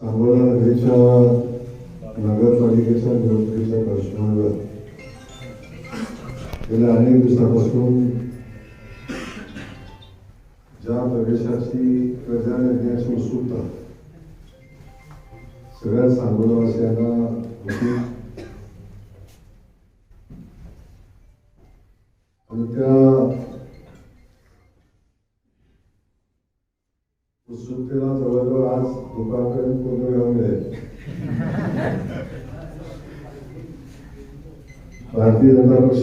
सांगोला नगरीच्या नगरपालिकेच्या निवडणुकीच्या पार्श्वभूमीवर गेल्या अनेक दिवसापासून ज्या प्रवेशाची प्रजा निर्णयाची उत्सुकता सगळ्या सांगोलावासियांना होती आणि त्या उत्सुकतेला जवळजवळ आज दुपारपर्यंत पूर्ण वेळ भारतीय जनता पक्ष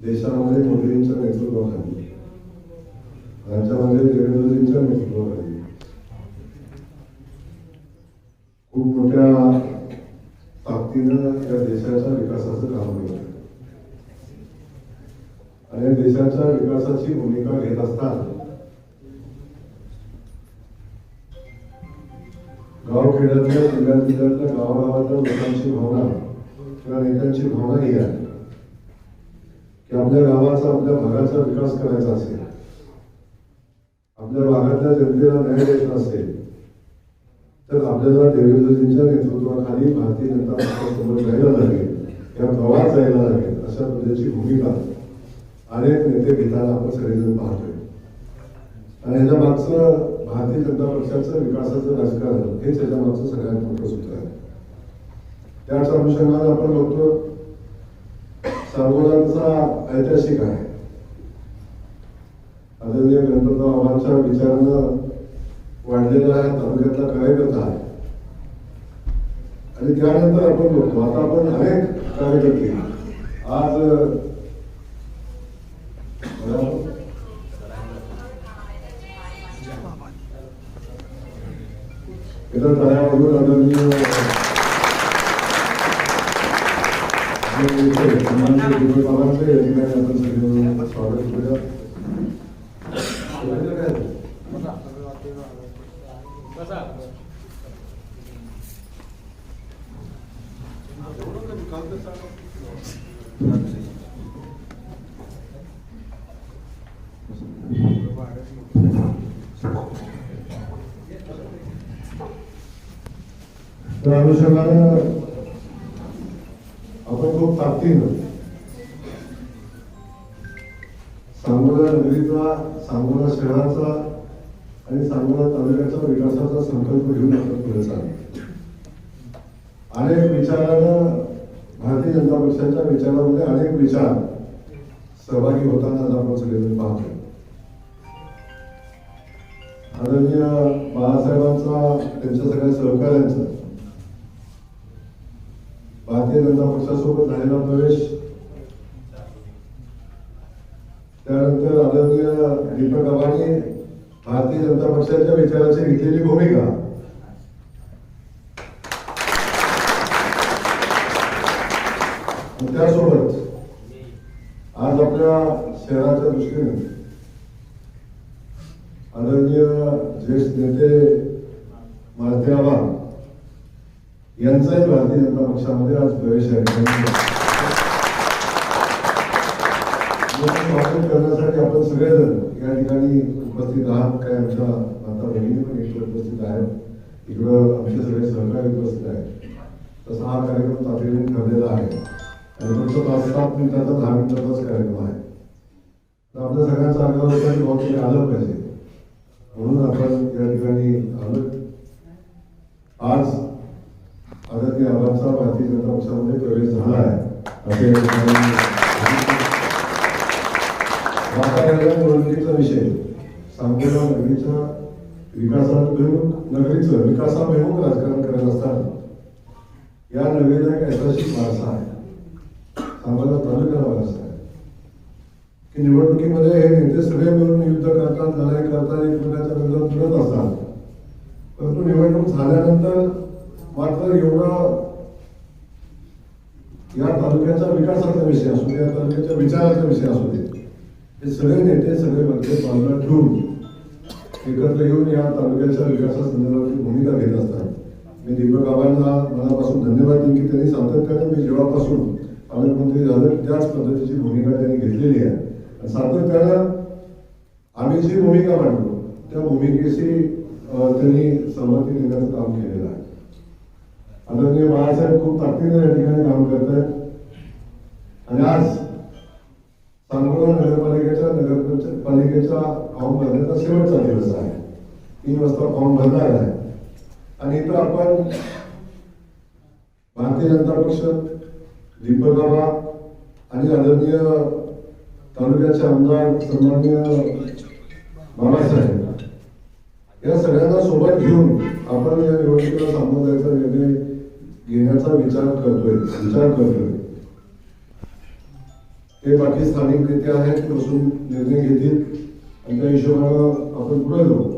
देशामध्ये मोदींच्या नेतृत्वाखाली राज्यामध्ये देवेंद्रजींच्या नेतृत्वाखाली खूप मोठ्या ताकदीनं या देशाच्या विकासाचं काम केलं. आणि देशाच्या विकासाची भूमिका घेत असताना गावखेड्यातल्या जिल्ह्यात जिल्ह्यातल्या गावागावातल्या लोकांची भावना किंवा नेत्यांची भावना ही आहे की आपल्या गावाचा आपल्या भागाचा विकास करायचा असेल आपल्या भागातल्या जनतेला न्याय द्यायचा असेल तर आपल्याला देवेंद्रजींच्या नेतृत्वाखाली भारतीय जनता पक्षासमोर जायला लागेल किंवा प्रवास जायला लागेल अशा पद्धतीची भूमिका अनेक नेते घेताना आपण सगळेजण पाहतोय. आणि याच्या मागचं भारतीय जनता पक्षाचं विकासाचं राजकारण हेच याच्या मागचं सगळ्यात मोठं सूत्र आहे. त्याच अनुषंगाने आपण बघतो सांगोलांचा ऐतिहासिक आहे. आदरणीय गणपतराव बाबांच्या विचारानं वाढलेला आहे तालुक्यातला कार्यकर्ता आहे. आणि त्यानंतर आपण बघतो आता आपण अनेक कार्यकर्ते. आज 그런 방향으로 가면 요. 이렇게 만만히 보고 가는데 여기가 어떤 소리로 저를 보 여. 맞 아. त्या अनुषंगानं आपण खूप ताकदीनं सांगोला नगरीचा सांगोला शहराचा आणि सांगोला तालुक्याचा विकासाचा संकल्प घेऊन आपण पुढे चाललो. अनेक विचारानं भारतीय जनता पक्षाच्या विचारामध्ये अनेक विचार सहभागी होताना आज आपण सगळेजण पाहतो आदरणीय बाळासाहेबांचा त्यांच्या सगळ्या सहकार्यांचं भारतीय जनता पक्षासोबत झालेला प्रवेश. त्यानंतर आदरणीय दीपक आव्हाने भारतीय जनता पक्षाच्या विचाराची घेतलेली भूमिका. त्यासोबत आज आपल्या शहराच्या दृष्टीने आदरणीय ज्येष्ठ नेते मालती आव्हान यांचाही भारतीय जनता पक्षामध्ये आज प्रवेश आहे. स्वागत करण्यासाठी आपण सगळेजण या ठिकाणी उपस्थित आहात. काय आमच्या माता भगिनी पण इकडे उपस्थित आहेत. इकडं आमचे सगळे सहकारी उपस्थित आहेत. तसा हा कार्यक्रम तातडीने ठरलेला आहे. आणि फक्त पाच सात मिनिटाचा दहा मिनिटाचाच कार्यक्रम आहे. तर आपल्या सगळ्यांचा आग्रह होता की भाऊ आलं पाहिजे. म्हणून आपण या ठिकाणी आलो आज आदरणीय आबांचा भारतीय जनता पक्षामध्ये प्रवेश झाला आहे. असे निवडणुकीचा विषय. सांगोला नगरीच्या विकासाभिमुख नगरीचं विकासाभिमुख राजकारण करत असताना या नगरीला एक ऐतिहासिक वारसा आहे. सांगोला तालुक्याला वारसा आहे. की निवडणुकीमध्ये हे नेते सगळे मिळून युद्ध करतात लढाई करतात एकमेकांच्या विरोधात फिरत असतात. परंतु निवडणूक झाल्यानंतर मात्र एवढा या तालुक्याच्या विकासाचा विषय असू दे या तालुक्याच्या विचाराचा विषय असू दे हे सगळे नेते सगळे मंत्री बाजूला ठेवून एकत्र येऊन या तालुक्याच्या विकासासंदर्भातली भूमिका घेत असतात. मी दीपक आव्हांना मनापासून धन्यवाद देईन की त्यांनी सातत्याने मी जेव्हापासून पालकमंत्री झालं त्याच पद्धतीची भूमिका त्यांनी घेतलेली आहे. आणि सातत्यानं आम्ही जी भूमिका मांडतो त्या भूमिकेशी त्यांनी सहमती देण्याचं काम केलेलं आहे. आदरणीय बाळासाहेब खूप ताकदीने या ठिकाणी काम करत आहेत आणि आज सांगोला नगरपालिकेच्या नगर पालिकेचा फॉर्म भरण्याचा शेवटचा दिवस आहे. तीन वाजता फॉर्म भरणार आहे. आणि इथं आपण भारतीय जनता पक्ष दीपक बाबा आणि आदरणीय तालुक्याचे आमदार सन्माननीय बाबासाहेब या सगळ्यांना सोबत घेऊन आपण या निवडणुकीला सामोरं जायचा निर्णय घेण्याचा विचार करतोय विचार करतोय. ते बाकी स्थानिक नेते आहेत बसून निर्णय घेतील. आणि त्या हिशोबानं आपण पुढे जाऊ.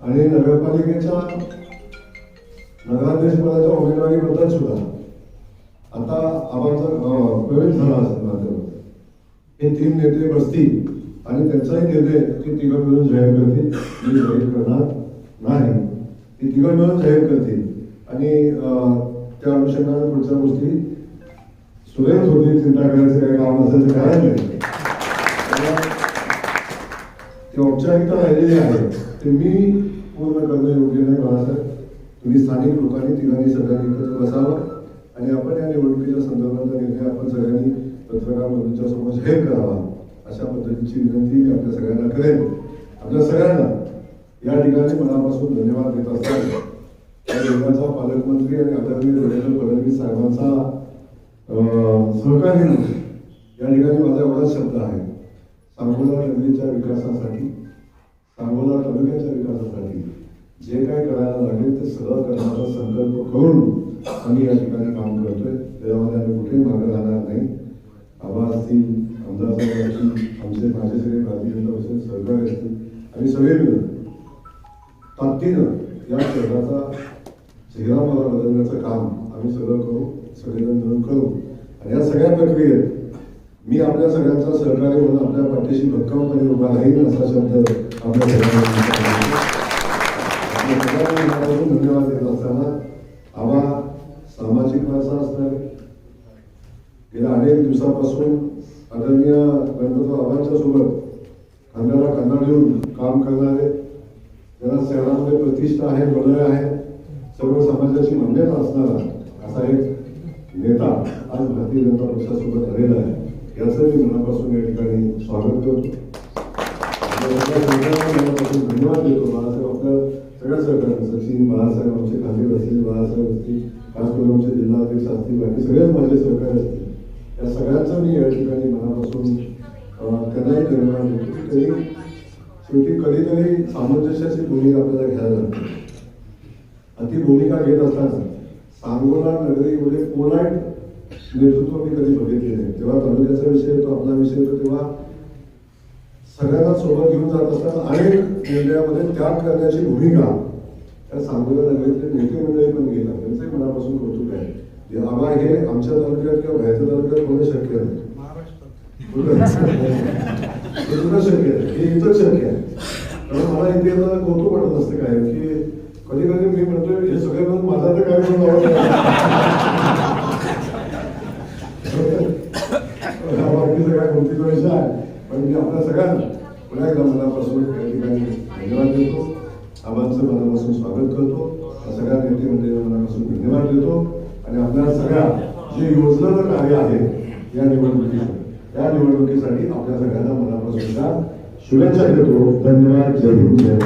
आणि नगरपालिकेच्या नगराध्यक्ष पदाच्या उमेदवारीबद्दल सुद्धा. आता आबांचा प्रवेश झाला असेल माझ्यामध्ये हे तीन नेते बसतील आणि त्यांचाही निर्णय ते तिघं मिळून जाहीर करतील. मी जाहीर करणार नाही. ते तिघं मिळून जाहीर करतील. आणि त्या अनुषंगाने पुढच्या गोष्टी सुरेख होती चिंता करायचं काही काम असेल तर करायला ते औपचारिकता राहिलेली आहे. ते मी पूर्ण करणं योग्य नाही बाळासाहेब. तुम्ही स्थानिक लोकांनी तिघांनी सगळ्यांनी एकत्र बसावं आणि आपण या निवडणुकीच्या संदर्भातला निर्णय आपण सगळ्यांनी पत्रकार बंधूंच्या समोर जाहीर करावा. अशा पद्धतीची विनंती मी आपल्या सगळ्यांना करेन. आपल्या सगळ्यांना या ठिकाणी मनापासून धन्यवाद देत असताना या देशाचा पालकमंत्री आणि आदरणीय देवेंद्र फडणवीस साहेबांचा सहकार्य म्हणून या ठिकाणी माझा एवढाच शब्द आहे. सांगोला नगरीच्या विकासासाठी सांगोला तालुक्याच्या विकासासाठी जे काय करायला लागेल ते सगळं करण्याचा संकल्प करून आम्ही या ठिकाणी काम करतोय. त्याच्यामध्ये आम्ही कुठेही मागे राहणार नाही. आबा असतील आमदार साहेब असतील आमचे माझे सगळे भारतीय जनता पक्षाचे सहकारी असतील आम्ही सगळे मिळून ताकदीनं या शहराचा चेहरा मला बदलण्याचं काम आम्ही सगळं करू सगळेजण मिळून करू. आणि या सगळ्या प्रक्रियेत मी आपल्या सगळ्यांचा सहकार्य म्हणून आपल्या पाठीशी भक्कमपणे उभा राहील असा शब्द आपल्या सगळ्यांना आपल्या धन्यवाद देत असताना आम्हा सामाजिक माणसं असणार गेल्या अनेक दिवसापासून आदरणीय गणपती बाबांच्या सोबत खांद्याला खांदा देऊन काम करणारे ज्यांना शहरामध्ये प्रतिष्ठा आहे बळ आहे सर्व समाजाची मान्यता असणारा असा एक नेता आज भारतीय जनता पक्षासोबत आलेला आहे. याचं मी मनापासून या ठिकाणी स्वागत करतो. मनापासून धन्यवाद देतो. बाळासाहेब आपल्या सगळ्या सहकार्यांना सचिन बाळासाहेब आमचे खाते असतील बाळासाहेब असतील खास करून आमचे जिल्हाध्यक्ष असतील बाकी सगळेच माझे सहकारी असतील. या सगळ्यांचं मी या ठिकाणी मनापासून त्यांनाही धन्यवाद देतो. तरी शेवटी कधीतरी सामंजस्याची भूमिका आपल्याला घ्यायला लागते. ती भूमिका घेत असताना सांगोला नगरी एवढे पोलाईट नेतृत्व मी कधी बघितले नाही. तेव्हा तालुक्याचा विषय तो आपला विषय होता तेव्हा सगळ्यांना सोबत घेऊन जात असताना अनेक निर्णयामध्ये त्याग करण्याची भूमिका त्या सांगोला नगरीतले नेते मंडळी पण घेतात. त्यांचंही मनापासून कौतुक आहे. आबा हे आमच्या तालुक्यात किंवा बाहेरच्या तालुक्यात होणं शक्य नाही. शक्य आहे हे इथंच शक्य आहे. कारण मला इथे कौतुक वाटत असतं काय की कधी कधी मी म्हणतोय हे सगळे मिळून माझा तर काय म्हणून बाकी सगळ्या गोष्टीचा विषय आहे पण मी आपल्या सगळ्यांना पुन्हा एकदा मनापासून या ठिकाणी धन्यवाद देतो आबांचं मनापासून स्वागत करतो. सगळ्या नेते मंडळींना मनापासून धन्यवाद देतो. आणि आपल्या सगळ्या जे योजनाचं कार्य आहे या निवडणुकीसाठी या निवडणुकीसाठी आपल्या सगळ्यांना मनापासून शुभेच्छा देतो. धन्यवाद. जय हिंद. जय